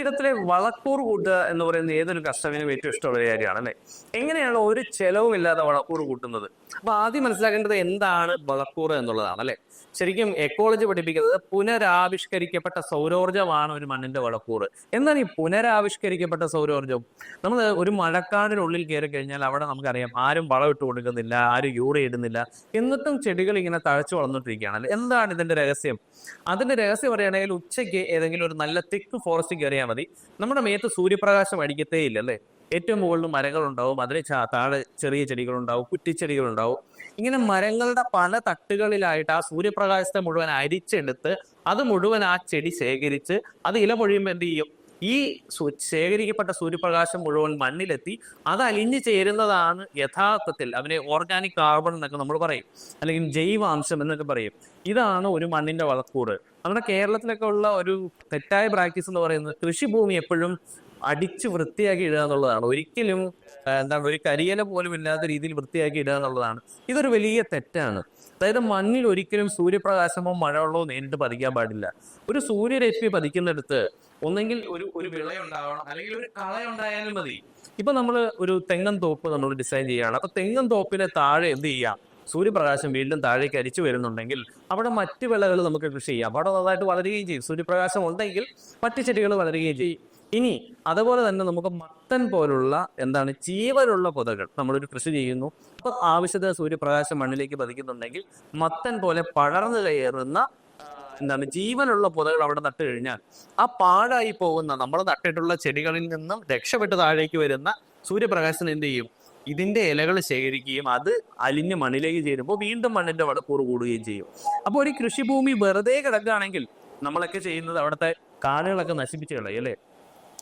കൃഷിയിടത്തിലെ വളക്കൂർ കൂട്ടുക എന്ന് പറയുന്നത് ഏതൊരു കർഷകനും ഏറ്റവും ഇഷ്ടമുള്ള കാര്യമാണ് അല്ലെ? എങ്ങനെയാണ് ഒരു ചെലവും ഇല്ലാതെ വളക്കൂർ കൂട്ടുന്നത്? അപ്പൊ ആദ്യം മനസ്സിലാക്കേണ്ടത് എന്താണ് വളക്കൂർ എന്നുള്ളതാണ് അല്ലെ? ശരിക്കും എക്കോളജി പഠിപ്പിക്കുന്നത് പുനരാവിഷ്കരിക്കപ്പെട്ട സൗരോർജമാണ് ഒരു മണ്ണിന്റെ വളക്കൂർ എന്താണ് ഈ പുനരാവിഷ്കരിക്കപ്പെട്ട സൗരോർജം നമ്മൾ ഒരു മഴക്കാടിനുള്ളിൽ കയറി കഴിഞ്ഞാൽ അവിടെ നമുക്കറിയാം ആരും വളം ഇട്ട് കൊടുക്കുന്നില്ല ആരും യൂറി ഇടുന്നില്ല എന്നിട്ടും ചെടികൾ ഇങ്ങനെ തഴച്ചു വളർന്നിട്ടിരിക്കുകയാണ് അല്ലേ? എന്താണ് ഇതിന്റെ രഹസ്യം? അതിന്റെ രഹസ്യം പറയുകയാണെങ്കിൽ ഉച്ചയ്ക്ക് ഏതെങ്കിലും ഒരു നല്ല തിക്ക് ഫോറസ്റ്റ് കയറിയാൽ മതി. നമ്മുടെ മേത്ത് സൂര്യപ്രകാശം അടിക്കത്തേ ഇല്ല അല്ലേ ഏറ്റവും മുകളിൽ മരങ്ങളുണ്ടാവും അതിന് താഴെ ചെറിയ ചെടികളുണ്ടാവും കുറ്റിച്ചെടികളുണ്ടാവും. ഇങ്ങനെ മരങ്ങളുടെ പല തട്ടുകളിലായിട്ട് ആ സൂര്യപ്രകാശത്തെ മുഴുവൻ അരിച്ചെടുത്ത് അത് മുഴുവൻ ആ ചെടി ശേഖരിച്ച് അത് ഇല പൊഴിയുമ്പോൾ എന്ത് ചെയ്യും? ഈ ശേഖരിക്കപ്പെട്ട സൂര്യപ്രകാശം മുഴുവൻ മണ്ണിലെത്തി അത് അലിഞ്ഞു ചേരുന്നതാണ് യഥാർത്ഥത്തിൽ അവനെ ഓർഗാനിക് കാർബൺ എന്നൊക്കെ നമ്മൾ പറയും. അല്ലെങ്കിൽ ജൈവാംശം എന്നൊക്കെ പറയും. ഇതാണ് ഒരു മണ്ണിന്റെ വളക്കൂറ്. നമ്മുടെ കേരളത്തിലൊക്കെ ഉള്ള ഒരു തെറ്റായ പ്രാക്ടീസ് എന്ന് പറയുന്നത് കൃഷിഭൂമി എപ്പോഴും അടിച്ച് വൃത്തിയാക്കി ഇടുക എന്നുള്ളതാണ്. ഒരിക്കലും എന്താണ് ഒരു കരിയല പോലും ഇല്ലാത്ത രീതിയിൽ വൃത്തിയാക്കി ഇടുക എന്നുള്ളതാണ്. ഇതൊരു വലിയ തെറ്റാണ്. അതായത് മണ്ണിൽ ഒരിക്കലും സൂര്യപ്രകാശമോ മഴവെള്ളമോ നേരിട്ട് പതിക്കാൻ പാടില്ല. ഒരു സൂര്യരശ്മി പതിക്കുന്നിടത്ത് ഒന്നെങ്കിൽ ഒരു ഒരു വിളയുണ്ടാവണം അല്ലെങ്കിൽ ഒരു കളയുണ്ടായാലും മതി. ഇപ്പൊ നമ്മൾ ഒരു തെങ്ങൻ തോപ്പ് നമ്മൾ ഡിസൈൻ ചെയ്യുകയാണ്. അപ്പൊ തെങ്ങൻ തോപ്പിന് താഴെ എന്ത് ചെയ്യാം? സൂര്യപ്രകാശം വീണ്ടും താഴേക്ക് അരിച്ചു വരുന്നുണ്ടെങ്കിൽ അവിടെ മറ്റു വിളകൾ നമുക്ക് കൃഷി ചെയ്യാം. അവിടെ നന്നായിട്ട് വളരുകയും ചെയ്യും. സൂര്യപ്രകാശം ഉണ്ടെങ്കിൽ മറ്റു ചെടികൾ വളരുകയും ചെയ്യും. ഇനി അതുപോലെ തന്നെ നമുക്ക് മത്തൻ പോലുള്ള എന്താണ് ജീവനുള്ള പൊതകൾ നമ്മളൊരു കൃഷി ചെയ്യുന്നു. അപ്പൊ ആവശ്യത്തിന് സൂര്യപ്രകാശം മണ്ണിലേക്ക് പതിക്കുന്നുണ്ടെങ്കിൽ മത്തൻ പോലെ പടർന്നു കയറുന്ന എന്താണ് ജീവനുള്ള പൊതകൾ അവിടെ നട്ട് കഴിഞ്ഞാൽ ആ പാഴായി പോകുന്ന നമ്മൾ നട്ടിട്ടുള്ള ചെടികളിൽ നിന്നും രക്ഷപ്പെട്ട് താഴേക്ക് വരുന്ന സൂര്യപ്രകാശം എന്ത് ചെയ്യും? ഇതിന്റെ ഇലകൾ ശേഖരിക്കുകയും അത് അലിഞ്ഞ് മണ്ണിലേക്ക് ചേരുമ്പോൾ വീണ്ടും മണ്ണിന്റെ വടക്കൂറ് കൂടുകയും ചെയ്യും. അപ്പോൾ ഒരു കൃഷിഭൂമി വെറുതെ കിടക്കുകയാണെങ്കിൽ നമ്മളൊക്കെ ചെയ്യുന്നത് അവിടുത്തെ കാലുകളൊക്കെ നശിപ്പിച്ച് കളയും അല്ലേ?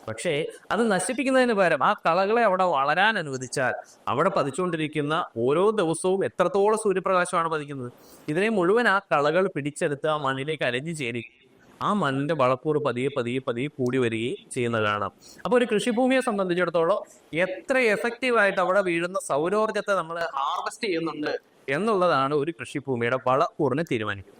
പക്ഷേ അത് നശിപ്പിക്കുന്നതിന് പകരം ആ കളകളെ അവിടെ വളരാൻ അനുവദിച്ചാൽ അവിടെ പതിച്ചുകൊണ്ടിരിക്കുന്ന ഓരോ ദിവസവും എത്രത്തോളം സൂര്യപ്രകാശമാണ് പതിക്കുന്നത്? ഇതിനെ മുഴുവൻ ആ കളകൾ പിടിച്ചെടുത്ത് ആ മണ്ണിലേക്ക് അലഞ്ഞു ചേരി ആ മണ്ണിന്റെ വളക്കൂറ് പതിയെ പതിയെ പതിയെ കൂടി വരികയും ചെയ്യുന്നത് കാണാം. അപ്പോൾ ഒരു കൃഷിഭൂമിയെ സംബന്ധിച്ചിടത്തോളം എത്ര എഫക്റ്റീവായിട്ട് അവിടെ വീഴുന്ന സൗരോർജത്തെ നമ്മൾ ഹാർവെസ്റ്റ് ചെയ്യുന്നുണ്ട് എന്നുള്ളതാണ് ഒരു കൃഷിഭൂമിയുടെ വളക്കൂറിനെ തീരുമാനിക്കുന്നത്.